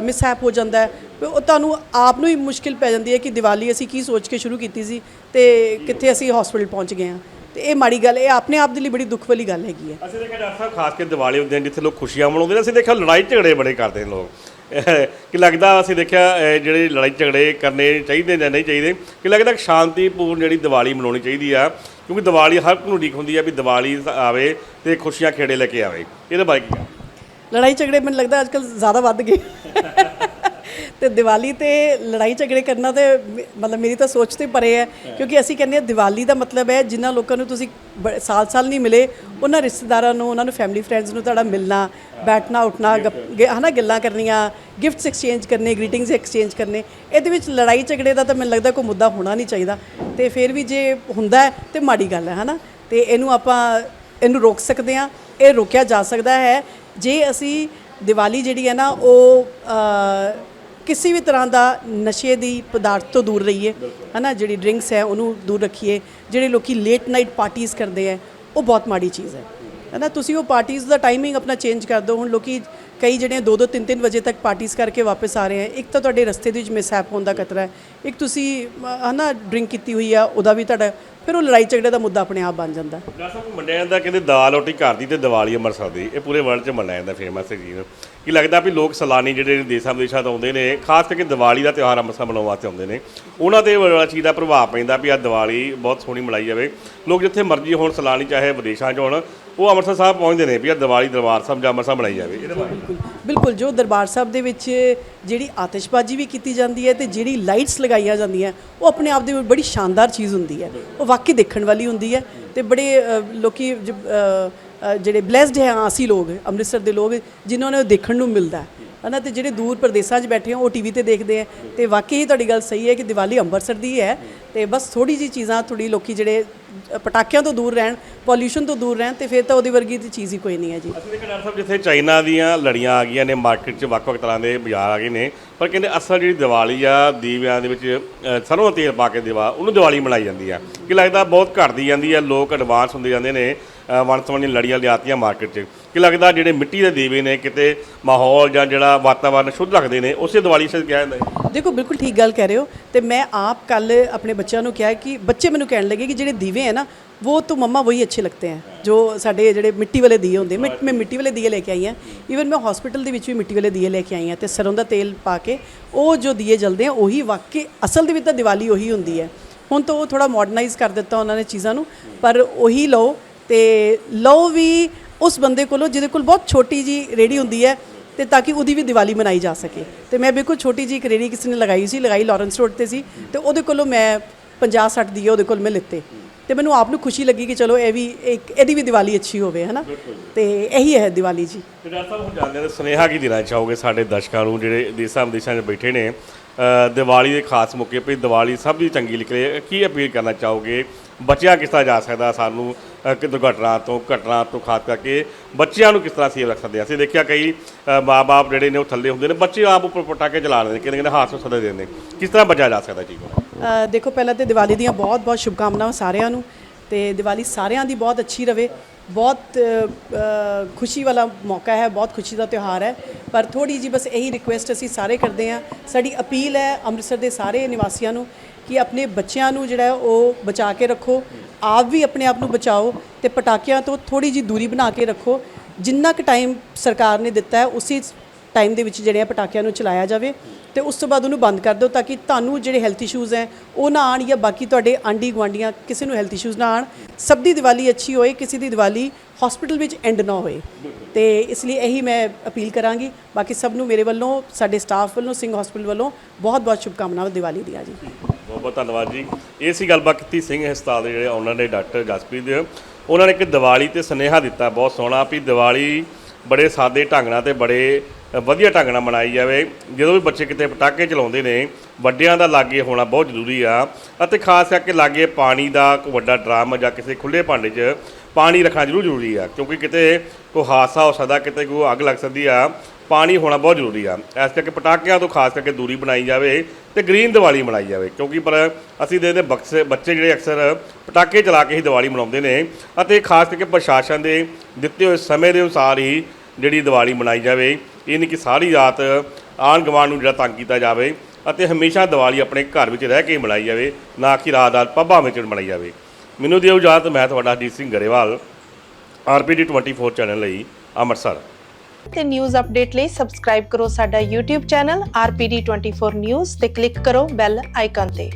ਮਿਸਹੈਪ ਹੋ ਜਾਂਦਾ ਹੈ। ਉਹ ਤੁਹਾਨੂੰ ਆਪ ਨੂੰ ਹੀ ਮੁਸ਼ਕਿਲ ਪੈ ਜਾਂਦੀ ਹੈ ਕਿ ਦੀਵਾਲੀ ਅਸੀਂ ਕੀ ਸੋਚ ਕੇ ਸ਼ੁਰੂ ਕੀਤੀ ਸੀ ਤੇ ਕਿੱਥੇ ਅਸੀਂ ਹਸਪੀਟਲ ਪਹੁੰਚ ਗਏ ਹਾਂ। ਤੇ ਇਹ ਮਾੜੀ ਗੱਲ ਇਹ ਆਪਣੇ ਆਪ ਦੇ ਲਈ ਬੜੀ ਦੁੱਖ ਵਾਲੀ ਗੱਲ ਹੈਗੀ ਹੈ। ਅਸੀਂ ਦੇਖਿਆ ਡਾਕਟਰ ਸਾਹਿਬ ਖਾਸ ਕੇ ਦੀਵਾਲੀ ਦੇ ਦਿਨ ਜਿੱਥੇ ਲੋਕ ਖੁਸ਼ੀਆਂ ਮਨਾਉਂਦੇ ਨੇ ਅਸੀਂ ਦੇਖਿਆ ਲੜਾਈ ਝਗੜੇ ਬੜੇ ਕਰਦੇ ਨੇ ਲੋਕ। ਕਿ ਲੱਗਦਾ ਅਸੀਂ ਦੇਖਿਆ ਜਿਹੜੇ ਲੜਾਈ ਝਗੜੇ ਕਰਨੇ ਚਾਹੀਦੇ ਜਾਂ ਨਹੀਂ ਚਾਹੀਦੇ ਕਿ ਲੱਗਦਾ ਕਿ ਸ਼ਾਂਤੀਪੂਰਨ ਜਿਹੜੀ ਦੀਵਾਲੀ ਮਨਾਉਣੀ ਚਾਹੀਦੀ ਆ ਕਿਉਂਕਿ ਦੀਵਾਲੀ ਹਰ ਇੱਕ ਨੂੰ ਉਡੀਕ ਹੁੰਦੀ ਆ ਵੀ ਦੀਵਾਲੀ ਆਵੇ ਤੇ ਖੁਸ਼ੀਆਂ ਖੇੜੇ ਲੈ ਕੇ ਆਵੇ। ਇਹਦੇ ਬਾਰੇ ਕੀ? ਲੜਾਈ ਝਗੜੇ ਮੈਨੂੰ ਲੱਗਦਾ ਅੱਜ ਕੱਲ੍ਹ ਜ਼ਿਆਦਾ ਵੱਧ ਗਏ। ਤੇ ਦੀਵਾਲੀ ਤੇ ਲੜਾਈ ਝਗੜੇ ਕਰਨਾ ਤੇ ਮਤਲਬ ਮੇਰੀ ਤਾਂ ਸੋਚ ਤੋਂ ਪਰੇ ਹੈ ਕਿਉਂਕਿ ਅਸੀਂ ਕਹਿੰਦੇ ਹਾਂ ਦੀਵਾਲੀ ਦਾ ਮਤਲਬ ਹੈ ਜਿਨ੍ਹਾਂ ਲੋਕਾਂ ਨੂੰ ਤੁਸੀਂ ਸਾਲ-ਸਾਲ ਨਹੀਂ ਮਿਲੇ ਉਹਨਾਂ ਰਿਸ਼ਤੇਦਾਰਾਂ ਨੂੰ ਉਹਨਾਂ ਨੂੰ ਫੈਮਿਲੀ ਫਰੈਂਡਸ ਨੂੰ ਤੁਹਾਡਾ ਮਿਲਣਾ ਬੈਠਣਾ ਉੱਠਣਾ ਹਨਾ ਗੱਲਾਂ ਕਰਨੀਆਂ ਗਿਫਟਸ ਐਕਸਚੇਂਜ ਕਰਨੇ ਗ੍ਰੀਟਿੰਗਸ ਐਕਸਚੇਂਜ ਕਰਨੇ ਇਹਦੇ ਵਿੱਚ ਲੜਾਈ ਝਗੜੇ ਦਾ ਤਾਂ ਮੈਨੂੰ ਲੱਗਦਾ ਕੋਈ ਮੁੱਦਾ ਹੋਣਾ ਨਹੀਂ ਚਾਹੀਦਾ। ਤੇ ਫਿਰ ਵੀ ਜੇ ਹੁੰਦਾ ਤੇ ਮਾੜੀ ਗੱਲ ਹੈ ਹਨਾ। ਤੇ ਇਹਨੂੰ ਆਪਾਂ ਇਹਨੂੰ ਰੋਕ ਸਕਦੇ ਹਾਂ ਇਹ ਰੋਕਿਆ ਜਾ ਸਕਦਾ ਹੈ। ਜੇ ਅਸੀਂ ਦੀਵਾਲੀ ਜਿਹੜੀ ਹੈ ਨਾ ਉਹ ਕਿਸੇ ਵੀ ਤਰ੍ਹਾਂ ਦਾ ਨਸ਼ੇ ਦੀ ਪਦਾਰਥ ਤੋਂ ਦੂਰ ਰਹੀਏ, ਹਨਾ, ਜਿਹੜੀ ਡਰਿੰਕਸ ਹੈ, ਉਹਨੂੰ ਦੂਰ ਰੱਖੀਏ, ਜਿਹੜੇ ਲੋਕੀ ਲੇਟ ਨਾਈਟ ਪਾਰਟੀਆਂ ਕਰਦੇ ਹੈ, ਉਹ ਬਹੁਤ ਮਾੜੀ ਚੀਜ਼ ਹੈ। ਹੈ ਨਾ ਤੁਸੀਂ ਉਹ ਪਾਰਟੀਆਂ ਦਾ ਟਾਈਮਿੰਗ ਆਪਣਾ ਚੇਂਜ ਕਰ ਦਿਓ। ਹੁਣ ਲੋਕੀ ਕਈ ਜਿਹੜੇ 2-2 3-3 ਵਜੇ ਤੱਕ ਪਾਰਟੀਆਂ ਕਰਕੇ ਵਾਪਸ ਆ ਰਹੇ ਹੈ ਇੱਕ ਤਾਂ ਤੁਹਾਡੇ ਰਸਤੇ ਦੇ ਵਿੱਚ ਮਿਸਹੈਪ ਹੋਣ ਦਾ ਖਤਰਾ ਹੈ। ਇੱਕ ਤੁਸੀਂ ਹੈ ਨਾ ਡਰਿੰਕ ਕੀਤੀ ਹੋਈ ਆ, ਉਹਦਾ ਵੀ ਤੁਹਾਡਾ, ਫਿਰ ਉਹ ਲੜਾਈ ਝਗੜੇ ਦਾ ਮੁੱਦਾ ਆਪਣੇ ਆਪ ਬਣ ਜਾਂਦਾ। ਡਾਕਟਰ ਸਾਹਿਬ ਮੰਨਿਆ ਜਾਂਦਾ ਕਹਿੰਦੇ ਦਾਲ ਰੋਟੀ ਘਰ ਦੀ ਤੇ ਦੀਵਾਲੀ ਅੰਮ੍ਰਿਤਸਰ ਦੀ। ਇਹ ਪੂਰੇ ਵਰਲਡ 'ਚ ਮੰਨਿਆ ਜਾਂਦਾ ਫੇਮਸ ਹੈ ਜੀ ਕੀ ਲੱਗਦਾ ਵੀ ਲੋਕ ਸਲਾਨੀ ਜਿਹੜੇ ਦੇਸਾਂ ਵਿਦੇਸ਼ਾਂ ਤੋਂ ਆਉਂਦੇ ਨੇ, ਖਾਸ ਕਰਕੇ ਦੀਵਾਲੀ ਦਾ ਤਿਉਹਾਰ ਅੰਮ੍ਰਿਤਸਰ ਮਨਾਉਣ ਵਾਸਤੇ ਆਉਂਦੇ ਨੇ, ਉਹਨਾਂ ਤੇ ਬੜਾ ਚੀਜ਼ ਦਾ ਪ੍ਰਭਾਵ ਪੈਂਦਾ ਵੀ ਆ ਦੀਵਾਲੀ ਬਹੁਤ ਸੋਹਣੀ ਮਨਾਈ ਜਾਵੇ। ਲੋਕ ਜਿੱਥੇ ਮਰਜ਼ੀ ਹੋਣ, ਸਲਾਨੀ ਚਾਹੇ ਵਿਦੇਸ਼ਾਂ 'ਚ ਹੋਣ ਉਹ ਅੰਮ੍ਰਿਤਸਰ ਸਾਹਿਬ ਪਹੁੰਚਦੇ ਨੇ ਵੀ ਆ ਦੀਵਾਲੀ ਦਰਬਾਰ ਸਾਹਿਬ ਜਾਂ ਅੰਮ੍ਰਿਤਸਰ ਮਨਾਈ ਜਾਵੇ। ਇਹਦੇ ਬਾਰੇ। ਬਿਲਕੁਲ ਬਿਲਕੁਲ ਜੋ ਦਰਬਾਰ ਸਾਹਿਬ ਦੇ ਵਿੱਚ ਜਿਹੜੀ ਆਤਿਸ਼ਬਾਜ਼ੀ ਵੀ ਕੀਤੀ ਜਾਂਦੀ ਹੈ ਤੇ ਜਿਹੜੀ ਲਾਈਟਸ ਲਗਾਈਆਂ ਜਾਂਦੀਆਂ ਉਹ ਆਪਣੇ ਆਪ ਦੇ ਵਿੱਚ ਬੜੀ ਸ਼ਾਨਦਾਰ ਚੀਜ਼ ਹੁੰਦੀ ਹੈ। ਉਹ ਵਾਕਈ ਦੇਖਣ ਵਾਲੀ ਹੁੰਦੀ ਹੈ ਤੇ ਬੜੇ ਅ, ਲੋਕੀ ਜਿਹੜੇ ਬlesed ਹੈ ਅਸੀਂ ਲੋਕ ਅੰਮ੍ਰਿਤਸਰ ਦੇ ਲੋਕ ਜਿਨ੍ਹਾਂ ਨੂੰ ਉਹ ਦੇਖਣ ਨੂੰ ਮਿਲਦਾ ਹੈ। ਹਨਾ ਤੇ ਜਿਹੜੇ ਦੂਰ ਪ੍ਰਦੇਸ਼ਾਂ 'ਚ ਬੈਠੇ ਹੋ ਉਹ ਟੀਵੀ ਤੇ ਦੇਖਦੇ ਆ। ਤੇ ਵਾਕਈ ਤੁਹਾਡੀ ਗੱਲ ਸਹੀ ਹੈ ਕਿ ਦੀਵਾਲੀ ਅੰਮ੍ਰਿਤਸਰ ਦੀ ਹੈ। ਤੇ ਬਸ ਥੋੜੀ ਜੀ ਚੀਜ਼ਾਂ ਥੋੜੀ ਲੋਕੀ ਜਿਹੜੇ ਪਟਾਕਿਆਂ ਤੋਂ ਦੂਰ ਰਹਿਣ ਪੋਲਿਊਸ਼ਨ ਤੋਂ ਦੂਰ ਰਹਿਣ ਤੇ ਫਿਰ ਤਾਂ ਉਹਦੀ ਵਰਗੀ ਦੀ ਚੀਜ਼ ਹੀ ਕੋਈ ਨਹੀਂ ਹੈ ਜੀ। ਅਸੀਂ ਦੇਖਿਆ ਸਾਹਿਬ ਜਿੱਥੇ ਚਾਈਨਾ ਦੀਆਂ ਲੜੀਆਂ ਆ ਗਈਆਂ ਨੇ ਮਾਰਕੀਟ 'ਚ ਵੱਖ-ਵੱਖ ਤਰ੍ਹਾਂ ਦੇ ਬਾਜ਼ਾਰ ਆ ਗਏ ਨੇ ਪਰ ਕਹਿੰਦੇ ਅਸਲ ਜਿਹੜੀ ਦੀਵਾਲੀ ਆ ਦੀਵਿਆਂ ਦੇ ਵਿੱਚ ਸਰੋਂ ਤੇਲ ਪਾ ਕੇ ਦੀਵਾ ਉਹਨੂੰ ਦੀਵਾਲੀ ਮਨਾਈ ਜਾਂਦੀ ਆ। ਕੀ ਲੱਗਦਾ ਬਹੁਤ ਘਟਦੀ ਜਾਂਦੀ ਆ ਲੋਕ ਐਡਵਾਂਸ ਹੁੰਦੇ ਜਾਂਦੇ ਨੇ ਅ, ਵੰਨ-ਸਵੰਨੀਆਂ ਲੜੀਆਂ ਲਿਆਤੀਆਂ ਮਾਰਕੀਟ 'ਚ। ਕੀ ਲੱਗਦਾ ਜਿਹੜੇ ਮਿੱਟੀ ਦੇ ਦੀਵੇ ਨੇ, ਕਿਤੇ ਮਾਹੌਲ ਜਾਂ ਜਿਹੜਾ ਵਾਤਾਵਰਨ ਸ਼ੁੱਧ ਰੱਖਦੇ ਨੇ, ਉਸੇ ਦੀਵਾਲੀ ਸੇ ਕਿਹਾ ਜਾਂਦਾ ਹੈ। ਦੇਖੋ, ਬਿਲਕੁਲ ਠੀਕ ਗੱਲ ਕਹਿ ਰਹੇ ਹੋ ਤੇ ਮੈਂ ਆਪ ਕੱਲ ਆਪਣੇ ਬੱਚਿਆਂ ਨੂੰ ਕਿਹਾ ਕਿ ਬੱਚੇ ਮੈਨੂੰ ਕਹਿਣ ਲੱਗੇ ਕਿ ਜਿਹੜੇ ਦੀਵੇ ਹੈ ਨਾ ਉਹ ਤਾਂ ਮੰਮਾ ਵਹੀ ਅੱਛੇ ਲੱਗਤੇ ਹੈ। ਜੋ ਸਾਡੇ ਜਿਹੜੇ ਮਿੱਟੀ ਵਾਲੇ ਦੀਏ ਹੁੰਦੇ ਮੈਂ ਮੈਂ ਮਿੱਟੀ ਵਾਲੇ ਦੀਏ ਲੈ ਕੇ ਆਈ ਹਾਂ। ਈਵਨ ਮੈਂ ਹਸਪੀਟਲ ਦੇ ਵਿੱਚ ਵੀ ਮਿੱਟੀ ਵਾਲੇ ਦੀਏ ਲੈ ਕੇ ਆਈ ਹਾਂ ਤੇ ਸਰੋਂ ਦਾ ਤੇਲ ਪਾ ਕੇ ਉਹ ਜੋ ਦੀਏ ਜਲਦੇ ਆ, ਉਹੀ ਵਾਕਈ ਅਸਲ ਦੇ ਵਿੱਚ ਤਾਂ ਦੀਵਾਲੀ ਉਹੀ ਹੁੰਦੀ ਹੈ। ਹੁਣ ਤਾਂ ਉਹ ਥੋੜਾ ਮਾਡਰਨਾਈਜ਼ ਕਰ ਦਿੱਤਾ ਉਹਨਾਂ ਨੇ ਚੀਜ਼ਾਂ ਨੂੰ, ਪਰ ਉਹੀ ਲਓ ਤੇ ਲਓ ਵੀ ਉਸ ਬੰਦੇ ਕੋਲੋਂ ਜਿਹਦੇ ਕੋਲ ਬਹੁਤ ਛੋਟੀ ਜੀ ਰੇੜੀ ਹੁੰਦੀ ਹੈ ਤੇ ਤਾਂ ਕਿ ਉਹਦੀ ਵੀ ਦੀਵਾਲੀ ਮਨਾਈ ਜਾ ਸਕੇ। ਤੇ ਮੈਂ ਬਿਲਕੁਲ ਛੋਟੀ ਜੀ ਇੱਕ ਰੇੜੀ ਕਿਸੇ ਨੇ ਲਗਾਈ ਸੀ ਲਗਾਈ ਲਾਰੈਂਸ ਰੋਡ ਤੇ ਸੀ ਤੇ ਉਹਦੇ ਕੋਲੋਂ ਮੈਂ 50 60 ਦੀ ਉਹਦੇ ਕੋਲ ਮੈਂ ਲਿੱਤੇ। ਤੇ ਮੈਨੂੰ ਆਪ ਨੂੰ ਖੁਸ਼ੀ ਲੱਗੀ ਕਿ ਚਲੋ ਇਹ ਵੀ ਇੱਕ ਇਹਦੀ ਵੀ ਦੀਵਾਲੀ ਅੱਛੀ ਹੋਵੇ ਹਨਾ? ਤੇ ਇਹੀ ਹੈ ਦੀਵਾਲੀ ਜੀ। ਤੇ ਡਾਕਟਰ ਸਾਹਿਬ ਹੁਣ ਜਾਣਦੇ ਨੇ ਸੁਨੇਹਾ ਕੀ ਦੇਣਾ ਚਾਹੋਗੇ ਸਾਡੇ ਦਰਸ਼ਕਾਂ ਨੂੰ ਜਿਹੜੇ ਦੇਸਾਂ ਵਿਦੇਸ਼ਾਂ 'ਚ ਬੈਠੇ ਨੇ? ਅ, ਦੀਵਾਲੀ ਦੇ ਖਾਸ ਮੌਕੇ 'ਤੇ ਦੀਵਾਲੀ ਸਭ ਦੀ ਚੰਗੀ ਨਿਕਲੇ ਕੀ ਅਪੀਲ ਕਰਨਾ ਚਾਹੋਗੇ? ਬਚਿਆ ਕਿਸ ਤਰ੍ਹਾਂ ਜਾ ਸਕਦਾ ਸਾਨੂੰ? ਕਿ ਦੁਰਘਟਨਾ ਤੋਂ ਘਟਨਾ ਤੋਂ ਖਾਸ ਕਰਕੇ ਬੱਚਿਆਂ ਨੂੰ ਕਿਸ ਤਰ੍ਹਾਂ ਸੇਵ ਰੱਖ ਸਕਦੇ ਹਾਂ ਅਸੀਂ ਦੇਖਿਆ ਕਈ ਅ, ਮਾਂ-ਬਾਪ ਜਿਹੜੇ ਨੇ ਉਹ ਥੱਲੇ ਹੁੰਦੇ ਨੇ ਬੱਚੇ ਆਪ ਉੱਪਰ ਪਟਾਕੇ ਚਲਾ ਲੈਂਦੇ ਨੇ ਕਹਿੰਦੇ ਕਹਿੰਦੇ ਹਾਦਸੇ ਸਦਾ ਦੇ ਦਿੰਦੇ ਕਿਸ ਤਰ੍ਹਾਂ ਬਚਿਆ ਜਾ ਸਕਦਾ ਜੀ ਦੇਖੋ ਪਹਿਲਾਂ ਤੇ ਦੀਵਾਲੀ ਦੀਆਂ ਬਹੁਤ-ਬਹੁਤ ਸ਼ੁਭਕਾਮਨਾਵਾਂ ਸਾਰਿਆਂ ਨੂੰ ਤੇ ਦੀਵਾਲੀ ਸਾਰਿਆਂ ਦੀ ਬਹੁਤ ਅੱਛੀ ਰਵੇ। ਬਹੁਤ ਖੁਸ਼ੀ ਵਾਲਾ ਮੌਕਾ ਹੈ ਬਹੁਤ ਖੁਸ਼ੀ ਦਾ ਤਿਉਹਾਰ ਹੈ। ਪਰ ਥੋੜੀ ਜੀ ਬਸ ਇਹੀ ਰਿਕੁਐਸਟ ਅਸੀਂ ਸਾਰੇ ਕਰਦੇ ਹਾਂ। ਸਾਡੀ ਅਪੀਲ ਹੈ ਅੰਮ੍ਰਿਤਸਰ ਦੇ ਸਾਰੇ ਨਿਵਾਸੀਆਂ ਨੂੰ ਕਿ ਆਪਣੇ ਬੱਚਿਆਂ ਨੂੰ ਜਿਹੜਾ ਉਹ ਬਚਾ ਕੇ ਰੱਖੋ। ਆਪ ਵੀ ਆਪਣੇ ਆਪ ਨੂੰ ਬਚਾਓ ਤੇ ਪਟਾਕਿਆਂ ਤੋਂ ਥੋੜੀ ਜੀ ਦੂਰੀ ਬਣਾ ਕੇ ਰੱਖੋ। ਜਿੰਨਾ ਕੁ ਟਾਈਮ ਸਰਕਾਰ ਨੇ ਦਿੱਤਾ ਹੈ, ਉਸੇ ਟਾਈਮ ਦੇ ਵਿੱਚ ਜਿਹੜੇ ਆ ਪਟਾਕਿਆਂ ਨੂੰ ਚਲਾਇਆ ਜਾਵੇ ਤੇ ਉਸ ਤੋਂ ਬਾਅਦ ਉਹਨੂੰ ਬੰਦ ਕਰ ਦਿਓ ਤਾਂ ਕਿ ਤੁਹਾਨੂੰ ਜਿਹੜੇ ਹੈਲਥ ਇਸ਼ੂਜ਼ ਹੈ, ਉਹ ਨਾ ਆਣ ਜਾਂ ਬਾਕੀ ਤੁਹਾਡੇ ਆਂਢੀ ਗੁਆਂਢੀਆਂ ਕਿਸੇ ਨੂੰ ਹੈਲਥ ਇਸ਼ੂਜ਼ ਨਾ ਆਣ ਸਭ ਦੀ ਦੀਵਾਲੀ ਅੱਛੀ ਹੋਏ, ਕਿਸੇ ਦੀ ਦੀਵਾਲੀ ਹਸਪੀਟਲ ਵਿੱਚ ਐਂਡ ਨਾ ਹੋਏ। ਤੇ ਇਸ ਲਈ ਇਹੀ ਮੈਂ ਅਪੀਲ ਕਰਾਂਗੀ। ਬਾਕੀ ਸਭ ਨੂੰ ਮੇਰੇ ਵੱਲੋਂ, ਸਾਡੇ ਸਟਾਫ ਵੱਲੋਂ, ਸਿੰਘ ਹਸਪੀਟਲ ਵੱਲੋਂ ਬਹੁਤ ਬਹੁਤ ਸ਼ੁਭਕਾਮਨਾਵਾਂ ਦੀਵਾਲੀ ਦੀਆਂ ਜੀ। ਬਹੁਤ ਬਹੁਤ ਧੰਨਵਾਦ ਜੀ। ਇਹ ਸੀ ਗੱਲਬਾਤ ਕੀਤੀ ਸਿੰਘ ਹਸਪਤਾਲ ਦੇ ਜਿਹੜੇ ਓਨਰ ਨੇ ਡਾਕਟਰ ਜਸਪ੍ਰੀਤ ਦੇ। ਉਹਨਾਂ ਨੇ ਇੱਕ ਦੀਵਾਲੀ ਤੇ ਸੁਨੇਹਾ ਦਿੱਤਾ, ਬਹੁਤ ਸੋਹਣਾ ਵੀ ਦੀਵਾਲੀ ਬੜੇ ਸਾਦੇ ਢੰਗ ਨਾਲ ਤੇ ਬੜੇ ਵਧੀਆ ਢੰਗ ਨਾਲ ਮਨਾਈ ਜਾਵੇ। ਜਦੋਂ ਵੀ ਬੱਚੇ ਕਿਤੇ ਪਟਾਕੇ ਚਲਾਉਂਦੇ ਨੇ, ਵੱਡਿਆਂ ਦਾ ਲਾਗੇ ਹੋਣਾ ਬਹੁਤ ਜ਼ਰੂਰੀ ਆ। ਅਤੇ ਖਾਸ ਕਰਕੇ ਲਾਗੇ ਪਾਣੀ ਦਾ ਕੋਈ ਵੱਡਾ ਡਰਮ ਜਾਂ ਕਿਸੇ ਖੁੱਲੇ ਭਾਂਡੇ 'ਚ ਪਾਣੀ ਰੱਖਣਾ ਜ਼ਰੂਰ ਜ਼ਰੂਰੀ ਆ। ਕਿਉਂਕਿ ਕਿਤੇ ਕੋਈ ਹਾਦਸਾ ਹੋ ਸਕਦਾ, ਕਿਤੇ ਕੋਈ ਅੱਗ ਲੱਗ ਸਕਦੀ ਆ। ਪਾਣੀ ਹੋਣਾ ਬਹੁਤ ਜ਼ਰੂਰੀ ਆ। ਇਸ ਕਰਕੇ ਪਟਾਕਿਆਂ ਤੋਂ ਖਾਸ ਕਰਕੇ ਦੂਰੀ ਬਣਾਈ ਜਾਵੇ ਤੇ ਗ੍ਰੀਨ ਦੀਵਾਲੀ ਮਨਾਈ ਜਾਵੇ। ਕਿਉਂਕਿ ਪਰ ਅਸੀਂ ਦੇਖਦੇ ਬਕਸੇ ਬੱਚੇ ਜਿਹੜੇ ਅਕਸਰ ਪਟਾਕੇ ਚਲਾ ਕੇ ਹੀ ਦੀਵਾਲੀ ਮਨਾਉਂਦੇ ਨੇ ਅਤੇ ਖਾਸ ਕਰਕੇ ਪ੍ਰਸ਼ਾਸਨ ਦੇ ਦਿੱਤੇ ਹੋਏ ਸਮੇਂ ਦੇ ਅਨੁਸਾਰ ਹੀ ਜਿਹੜੀ ਦੀਵਾਲੀ ਮਨਾਈ ਜਾਵੇ, ਇਹ ਨਹੀਂ ਕਿ ਸਾਰੀ ਰਾਤ ਆਣ ਗਵਾਂਢ ਨੂੰ ਜਿਹੜਾ ਤੰਗ ਕੀਤਾ ਜਾਵੇ ਅਤੇ ਹਮੇਸ਼ਾ ਦੀਵਾਲੀ ਆਪਣੇ ਘਰ ਵਿੱਚ ਰਹਿ ਕੇ ਹੀ ਮਨਾਈ ਜਾਵੇ, ਨਾ ਕਿ ਰਾਤ ਰਾਤ ਪੱਬਾਂ ਵਿੱਚ ਮਨਾਈ ਜਾਵੇ। ਮੈਨੂੰ ਦਿਓ ਇਜਾਜ਼ਤ, ਮੈਂ ਤੁਹਾਡਾ ਹਰਜੀਤ ਸਿੰਘ ਗਰੇਵਾਲ, ਆਰਪੀਡੀ 24 ਚੈਨਲ ਲਈ ਅੰਮ੍ਰਿਤਸਰ। ਤੇ ਨਿਊਜ਼ ਅਪਡੇਟ ਲਈ ਸਬਸਕ੍ਰਾਈਬ ਕਰੋ ਸਾਡਾ YouTube ਚੈਨਲ RPD24 ਨਿਊਜ਼ ਤੇ ਕਲਿੱਕ ਕਰੋ ਬੈਲ ਆਈਕਨ ਤੇ।